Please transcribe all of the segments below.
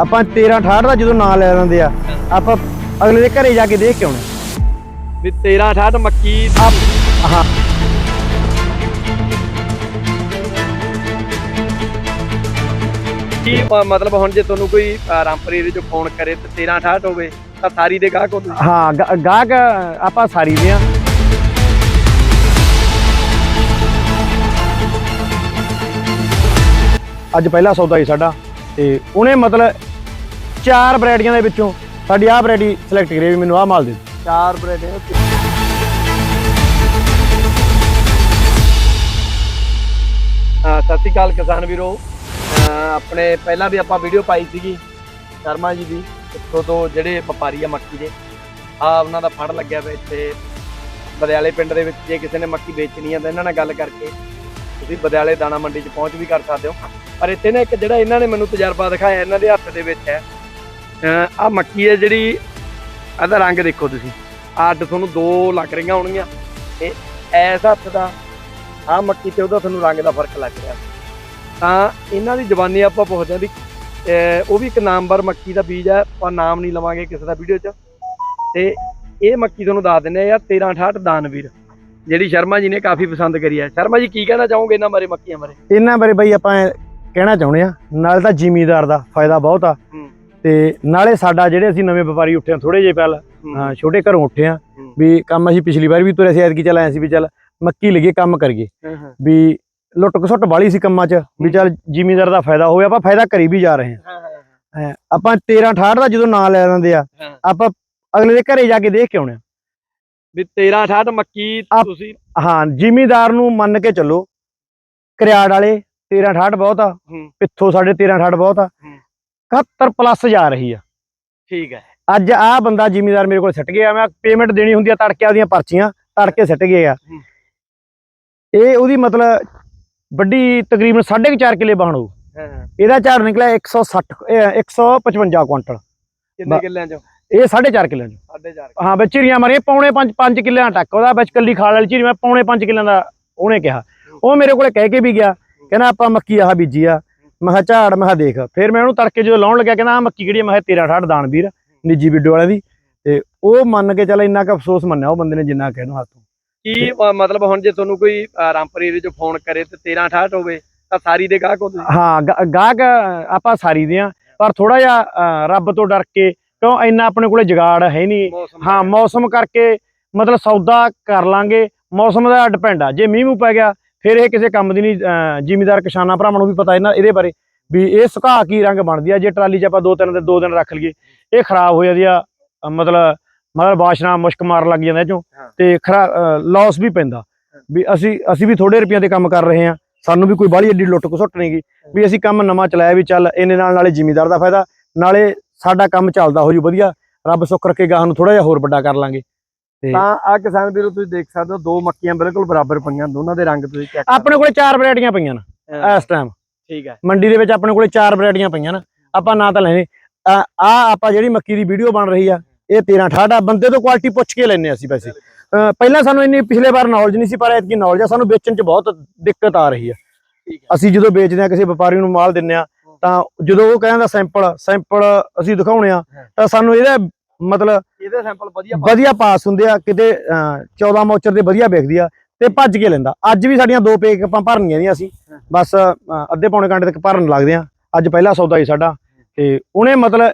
ਆਪਾਂ 13 68 ਦਾ ਜਦੋਂ ਨਾਂ ਲੈ ਲੈਂਦੇ ਆ ਆਪਾਂ ਅਗਲੇ ਦੇ ਘਰੇ ਜਾ ਕੇ ਦੇਖ ਕੇ ਆਉਣਾ। ਵੀ 13 68 ਮੱਕੀ ਹਾਂ। ਕੀ ਮਤਲਬ ਹੁਣ ਜੇ ਤੁਹਾਨੂੰ ਕੋਈ ਰਾਮਪੁਰ ਏਰੀਏ ਚੋਂ ਫੋਨ ਕਰੇ ਤੇ 13 68 ਹੋਵੇ ਤਾਂ ਸਾਰੀ ਦੇ ਗਾਹਕ ਹੋ ਹਾਂ ਗਾਹਕ ਆਪਾਂ ਸਾਰੀ ਦੇ ਆ। ਅੱਜ ਪਹਿਲਾ ਸੌਦਾ ਹੀ ਸਾਡਾ। ਤੇ ਉਹਨੇ ਮਤਲਬ ਚਾਰ ਵੈਰਾਈਟੀਆਂ ਦੇ ਵਿੱਚੋਂ ਸਾਡੀ ਆਹ ਵੈਰਾਈਟੀ ਸਿਲੈਕਟ ਕਰੀ ਵੀ ਮੈਨੂੰ ਆਹ ਮਾਲ ਦੇ ਦਿਓ। ਚਾਰ ਬ੍ਰੈਡ ਸਤਿ ਸ਼੍ਰੀ ਅਕਾਲ ਕਿਸਾਨ ਵੀਰੋ। ਅਹ ਆਪਣੇ ਪਹਿਲਾਂ ਵੀ ਆਪਾਂ ਵੀਡੀਓ ਪਾਈ ਸੀਗੀ ਸ਼ਰਮਾ ਜੀ ਦੀ, ਇੱਥੋਂ ਤੋਂ ਜਿਹੜੇ ਵਪਾਰੀ ਆ ਮੱਕੀ ਦੇ ਆ ਉਹਨਾਂ ਦਾ ਫੜ ਲੱਗਿਆ ਪਿਆ ਇੱਥੇ। ਬਦਿਆਲੇ ਪਿੰਡ ਦੇ ਵਿੱਚ ਜੇ ਕਿਸੇ ਨੇ ਮੱਕੀ ਵੇਚਣੀ ਆ ਤਾਂ ਇਹਨਾਂ ਨਾਲ ਗੱਲ ਕਰਕੇ ਤੁਸੀਂ ਬਦਿਆਲੇ ਦਾਣਾ ਮੰਡੀ 'ਚ ਪਹੁੰਚ ਵੀ ਕਰ ਸਕਦੇ ਹੋ। ਪਰ ਇੱਥੇ ਨਾ ਇੱਕ ਜਿਹੜਾ ਇਹਨਾਂ ਨੇ ਮੈਨੂੰ ਤਜਰਬਾ ਦਿਖਾਇਆ, ਇਹਨਾਂ ਦੇ ਹੱਥ ਦੇ ਵਿੱਚ ਹੈ। ਆ ਮੱਕੀ ਹੈ ਜਿਹੜੀ, ਇਹਦਾ ਰੰਗ ਦੇਖੋ ਤੁਸੀਂ। ਅੱਡ ਤੁਹਾਨੂੰ ਦੋ ਲੱਗ ਰਹੀਆਂ ਹੋਣਗੀਆਂ। ਤੇ ਐਸ ਹੱਥ ਦਾ ਆ ਮੱਕੀ ਤੇ ਉਹਦਾ ਤੁਹਾਨੂੰ ਰੰਗ ਦਾ ਫ਼ਰਕ ਲੱਗ ਰਿਹਾ। ਤਾਂ ਇਹਨਾਂ ਦੀ ਜ਼ਬਾਨੀ ਆਪਾਂ ਪੁੱਛਦੇ ਹਾਂ ਵੀ ਉਹ ਵੀ ਇੱਕ ਨਾਮਵਰ ਮੱਕੀ ਦਾ ਬੀਜ ਹੈ। ਪਰ ਨਾਮ ਨਹੀਂ ਲਵਾਂਗੇ ਕਿਸੇ ਦਾ ਵੀਡੀਓ 'ਚ। ਤੇ ਇਹ ਮੱਕੀ ਤੁਹਾਨੂੰ ਦੱਸ ਦਿੰਦੇ ਆ ਯਾਰ 1368 ਦਾਨਵੀਰ। ਜਿਹੜੀ ਸ਼ਰਮਾ ਜੀ ਨੇ ਕਾਫੀ ਪਸੰਦ ਕਰੀ ਹੈ ਸ਼ਰਮਾ ਜੀ ਕੀ ਕਹਿਣਾ ਚਾਹੋਗੇ ਇਹਨਾਂ ਬਾਰੇ ਮੱਕੀਆਂ ਬਾਰੇ ਇਹਨਾਂ ਬਾਰੇ ਬਈ ਆਪਾਂ ਕਹਿਣਾ ਚਾਹੁੰਦੇ ਆ ਨਾਲੇ ਤਾਂ ਜ਼ਿਮੀਦਾਰ ਦਾ ਫਾਇਦਾ ਬਹੁਤ ਆ। ਤੇ ਨਾਲੇ ਸਾਡਾ ਜਿਹੜੇ ਅਸੀਂ ਨਵੇਂ ਵਪਾਰੀ ਉੱਠੇ ਆ ਥੋੜੇ ਜਿਹੇ ਪਹਿਲ ਛੋਟੇ ਘਰੋਂ ਉੱਠੇ ਆ। ਵੀ ਕੰਮ ਅਸੀਂ ਪਿਛਲੀ ਵਾਰ ਵੀ ਤੁਰੇ ਸੀ ਐਤਕੀ ਚੱਲ ਆਏ ਸੀ ਵੀ ਚੱਲ ਮੱਕੀ ਲਈਏ ਕੰਮ ਕਰੀਏ ਵੀ ਲੁੱਟ ਖਸੁੱਟ ਵਾਲੀ ਸੀ ਕੰਮਾਂ 'ਚ ਵੀ ਚੱਲ ਜ਼ਿਮੀਦਾਰ ਦਾ ਫਾਇਦਾ ਹੋਵੇ ਆਪਾਂ ਫਾਇਦਾ ਕਰੀ ਵੀ ਜਾ ਰਹੇ ਹਾਂ ਆਪਾਂ 13 68 ਦਾ ਜਦੋਂ ਨਾਂ ਲੈ ਲੈਂਦੇ ਆ। ਆਪਾਂ ਅਗਲੇ ਦੇ ਘਰੇ ਜਾ ਕੇ ਦੇਖ ਕੇ ਆਉਣੇ ਆ। ਵੀ 1368 ਮੱਕੀ ਆਪ- ਤੁਸੀਂ ਹਾਂ ਜ਼ਿਮੀਦਾਰ ਨੂੰ ਮੰਨ ਕੇ ਚੱਲੋ ਕਰਿਆੜ ਵਾਲੇ 13 68 ਬਹੁਤ ਆ ਹੂੰ। ਪਿੱਥੋਂ ਸਾਡੇ 13 68 ਬਹੁਤ ਆ। ਹੂੰ। 71 ਪਲੱਸ ਜਾ ਰਹੀ ਆ। ਠੀਕ ਹੈ ਅੱਜ ਆਹ ਬੰਦਾ ਜ਼ਿਮੀਦਾਰ ਮੇਰੇ ਕੋਲ ਸਿੱਟ ਗਿਆ ਮੈਂ ਪੇਮੈਂਟ ਦੇਣੀ ਹੁੰਦੀ ਆ ਤੜਕੇ ਦੀਆਂ ਪਰਚੀਆਂ ਤੜਕੇ ਸਿੱਟ ਗਏ ਆ ਹੂੰ। ਇਹ ਉਹਦੀ ਮਤਲਬ ਵੱਡੀ ਤਕਰੀਬਨ 4.5 ਕਿੱਲੇ ਹੋਊ। ਹਾਂ। ਇਹਦਾ ਝਾੜ ਨਿਕਲਿਆ 160 ਇਹ 155 ਕੁਇੰਟਲ। ਕਿੰਨੇ ਬਾ- ਕਿੱਲਿਆਂ ਚੋਂ? ਇਹ 4.5 ਕਿੱਲਿਆਂ ਚ 4.5 ਹਾਂ ਵਿੱਚ ਝਿਰੀਆਂ ਮਾਰੀਆਂ ਪੌਣੇ 5 5 ਕਿੱਲਿਆਂ ਤੱਕ ਉਹਦਾ ਵਿੱਚ ਕੱਲੀ ਖਾਲ ਵਾਲੀ ਝਿਰੀ ਮੈਂ ਪੌਣੇ 5 ਕਿੱਲਿਆਂ ਦਾ ਉਹਨੇ ਕਿਹਾ। ਉਹ ਮੇਰੇ ਕੋਲੇ ਕਹਿ ਕੇ ਵੀ ਗਿਆ ਕਹਿੰਦਾ ਆਪਾਂ ਮੱਕੀ ਆਹ ਬੀਜੀ ਆ। ਮੈਂ ਕਿਹਾ ਝਾੜ ਮੈਂ ਕਿਹਾ ਦੇਖ। ਫਿਰ ਮੈਂ ਉਹਨੂੰ ਤੜਕੇ ਜਦੋਂ ਲਾਉਣ ਲੱਗਿਆ ਕਹਿੰਦਾ ਆਹ ਮੱਕੀ ਕਿਹੜੀ ਆ? ਮੈਂ ਕਿਹਾ 13 68 ਦਾਨ ਵੀਰ ਨਿੱਜੀ ਵੀਡੀਓ ਵਾਲੇ ਦੀ। ਤੇ ਉਹ ਮੰਨ ਕੇ ਚੱਲ ਇੰਨਾ ਕੁ ਅਫਸੋਸ ਮੰਨਿਆ ਉਹ ਬੰਦੇ ਨੇ ਜਿੰਨਾ ਕਹਿਣਾ ਹੱਥੋਂ। ਕੀ ਮਤਲਬ ਹੁਣ ਜੇ ਤੁਹਾਨੂੰ ਕੋਈ ਰਾਮਪੁਰ ਏਰੀਏ ਚੋਂ ਫੋਨ ਕਰੇ ਤੇ 13 68 ਹੋਵੇ ਤਾਂ ਸਾਰੀ ਦੇ ਗਾਹਕ ਹੋ ਤੁਸੀਂ। ਹਾਂ ਗਾਹਕ ਆਪਾਂ ਸਾਰੀ ਦੇ ਆ ਪਰ ਥੋੜਾ ਜਿਹਾ ਰੱਬ ਤੋਂ ਡਰ ਕੇ ਕਿਉਂ ਇੰਨਾ ਆਪਣੇ ਕੋਲੇ ਜੁਗਾੜ ਹੈ ਨਹੀਂ। ਹਾਂ ਮੌਸਮ ਕਰਕੇ ਮਤਲਬ ਸੌਦਾ ਕਰ ਲਾਂਗੇ। ਮੌਸਮ ਦਾ ਡਿਪੈਂਡ ਆ ਜੇ ਮੀਂਹ ਮੂੰਹ ਪੈ ਗਿਆ ਫਿਰ ਇਹ ਕਿਸੇ ਕੰਮ ਦੀ ਨਹੀਂ ਜ਼ਿਮੀਦਾਰ ਕਿਸਾਨਾਂ ਭਰਾਵਾਂ ਨੂੰ ਵੀ ਪਤਾ ਇਹਨਾਂ ਇਹਦੇ ਬਾਰੇ ਵੀ ਇਹ ਸੁਕਾ ਕੀ ਰੰਗ ਬਣਦੀ ਆ। ਜੇ ਟਰਾਲੀ 'ਚ ਆਪਾਂ ਦੋ ਤਿੰਨ ਦੇ ਦੋ ਦਿਨ ਰੱਖ ਲਈਏ ਇਹ ਖਰਾਬ ਹੋ ਜਾਂਦੀ ਆ ਮਤਲਬ ਮਤਲਬ ਬਾਸ਼ਨਾ ਮੁਸ਼ਕ ਮਾਰ ਲੱਗ ਜਾਂਦਾ ਚੋਂ। ਤੇ ਖਰਾ ਲਾਸ ਵੀ ਪੈਂਦਾ। ਵੀ ਅਸੀਂ ਅਸੀਂ ਵੀ ਥੋੜੇ ਰੁਪਈਆਂ ਦੇ ਕੰਮ ਕਰ ਰਹੇ ਆ ਸਾਨੂੰ ਵੀ ਕੋਈ ਬਾਹਲੀ ਏਡੀ ਲੁੱਟ ਘਸੁੱਟ ਨਹੀਂ ਗੀ ਵੀ ਅਸੀਂ ਕੰਮ ਨਵਾਂ ਚਲਾਇਆ ਵੀ ਚੱਲ ਇਹਨੇ ਨਾਲ ਨਾਲੇ ਜ਼ਿਮੀਦਾਰ ਦਾ ਫਾਇਦਾ ਨਾਲੇ ਸਾਡਾ ਕੰਮ ਚੱਲਦਾ ਹੋ ਜੂ ਵਧੀਆ ਰੱਬ ਸੁੱਖ ਰੱਖੇ ਗਾਹ ਨੂੰ ਥੋੜਾ ਜਿਹਾ ਹੋਰ ਵੱਡਾ ਕਰ ਲਾਂਗੇ। ਤੇ ਆ ਕਿਸਾਨ ਵੀਰੋ ਤੁਸੀਂ ਦੇਖ ਸਕਦੇ ਹੋ ਦੋ ਮੱਕੀਆਂ ਬਿਲਕੁਲ ਬਰਾਬਰ ਪਈਆਂ ਦੋਨਾਂ ਦੇ ਰੰਗ ਤੁਸੀਂ ਚੈੱਕ ਆਪਣੇ ਕੋਲੇ ਚਾਰ ਵੈਰਾਈਟੀਆਂ ਪਈਆਂ ਨੇ ਇਸ ਟਾਈਮ ਠੀਕ ਹੈ। ਮੰਡੀ ਦੇ ਵਿੱਚ ਆਪਣੇ ਕੋਲੇ ਚਾਰ ਵੈਰਾਈਟੀਆਂ ਪਈਆਂ ਨੇ ਆਪਾਂ ਨਾਂ ਤਾਂ ਲੈਣੇ ਆ ਆਪਾਂ ਜਿਹੜੀ ਮੱਕੀ ਦੀ ਵੀਡੀਓ ਬਣ ਰਹੀ ਆ ਇਹ 13 68 ਆ ਬੰਦੇ ਤੋਂ ਕੁਆਲਿਟੀ ਪੁੱਛ ਕੇ ਲੈਣੇ ਅਸੀਂ ਵੈਸੇ ਅ, ਪਹਿਲਾਂ ਸਾਨੂੰ ਇੰਨੀ ਪਿਛਲੇ ਵਾਰ ਨੌਲੇਜ ਨਹੀਂ ਸੀ ਪਰ ਐਤਕੀ ਨੌਲੇਜ ਆ ਸਾਨੂੰ ਵੇਚਣ 'ਚ ਬਹੁਤ ਦਿੱਕਤ ਆ ਰਹੀ ਆ। ਅਸੀਂ ਜਦੋਂ ਵੇਚਦੇ ਆ ਕਿਸੇ ਵਪਾਰੀ ਨੂੰ ਮਾਲ ਦਿੰਨੇ ਆ ਤਾਂ ਜਦੋਂ ਉਹ ਕਹਿੰਦਾ ਸੈਂਪਲ ਸੈਂਪਲ ਅਸੀਂ ਦਿਖਾਉਣੇ ਆ ਤਾਂ ਸਾਨੂੰ ਇਹਦਾ ਮਤਲਬ ਇਹਦੇ ਸੈਂਪਲ ਵਧੀਆ ਵਧੀਆ ਪਾਸ ਹੁੰਦੇ ਆ ਕਿਤੇ ਅਹ, 14 ਮੌਚਰ ਦੇ ਵਧੀਆ ਵਿਕਦੀ ਆ ਤੇ ਭੱਜ ਕੇ ਲੈਂਦਾ। ਅੱਜ ਵੀ ਸਾਡੀਆਂ ਦੋ ਪੇਕ ਆਪਾਂ ਭਰਨੀਆਂ ਦੀਆਂ ਸੀ ਹਾਂ। ਬਸ ਅੱਧੇ ਪੌਣੇ ਘੰਟੇ ਤੱਕ ਭਰਨ ਲੱਗਦੇ ਆ। ਅੱਜ ਪਹਿਲਾ ਸੌਦਾ ਹੀ ਸਾਡਾ। ਤੇ ਉਹਨੇ ਮਤਲਬ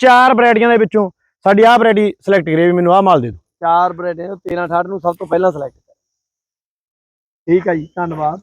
ਚਾਰ ਵੈਰਾਈਟੀਆਂ ਦੇ ਵਿੱਚੋਂ ਸਾਡੀ ਆਹ ਵੈਰਾਈਟੀ ਸਿਲੈਕਟ ਕਰੀ ਵੀ ਮੈਨੂੰ ਆਹ ਮਾਲ ਦੇ ਦਿਓ। ਚਾਰ ਬ੍ਰੈਡ 13 68 ਨੂੰ ਸਭ ਤੋਂ ਪਹਿਲਾਂ ਸਿਲੈਕਟ ਠੀਕ ਹੈ ਜੀ ਧੰਨਵਾਦ।